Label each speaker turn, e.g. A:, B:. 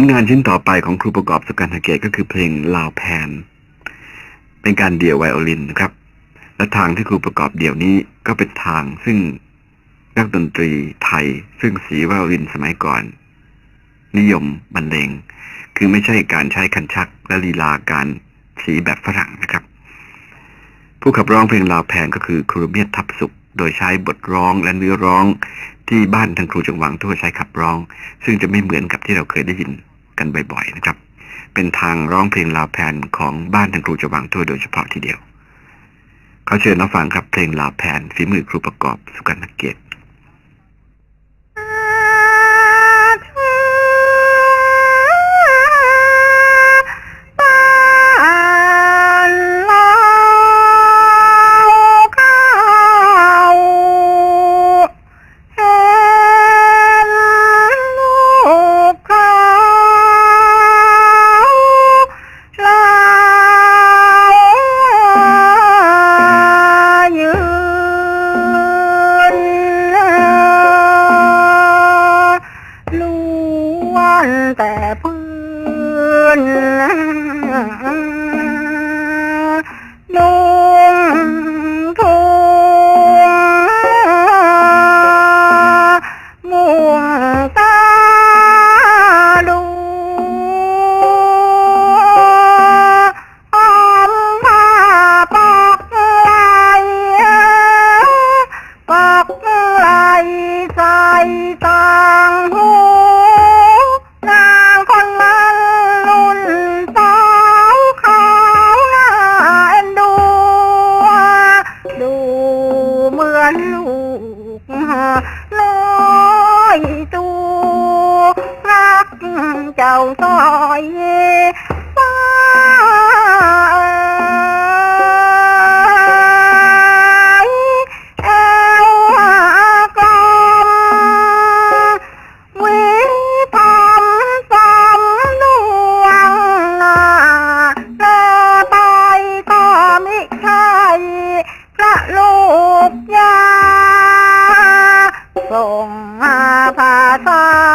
A: ลงานชิ้นต่อไปของครูประกอบสุกันหเกตก็คือเพลงลาวแพน เป็นการเดี่ยวไวโอลินนะครับ และทางที่ครูประกอบเดี่ยวนี้ก็เป็นทางซึ่งนักดนตรีไทย ซึ่งสีไวโอลินสมัยก่อน นิยมบรรเลงคือไม่ใช่การใช้คันชักและลีลาการสีแบบฝรั่งนะครับ ผู้ขับร้องเพลงลาวแพนก็คือครูเมียทับสุขโดยใช้บทร้องและเนื้อร้องที่บ้านทางครูจังหวังทั่วใช้ขับร้อง ซึ่งจะไม่เหมือนกับที่เราเคยได้ยิน กันบ่อยๆนะครับ เป็นทางร้องเพลงลาวแพนของบ้านทางครูจวังทั่วโดยเฉพาะทีเดียว เขาเชิญน้องฟังครับเพลงลาวแพนฝีมือครูประกอบสุกันนเกต
B: วนแต่พื้น อยฟ้าเอวกลมวิธรรมสำดวงหน้าแลไปก็มิใช่พระลูกยาส่งมาภาษา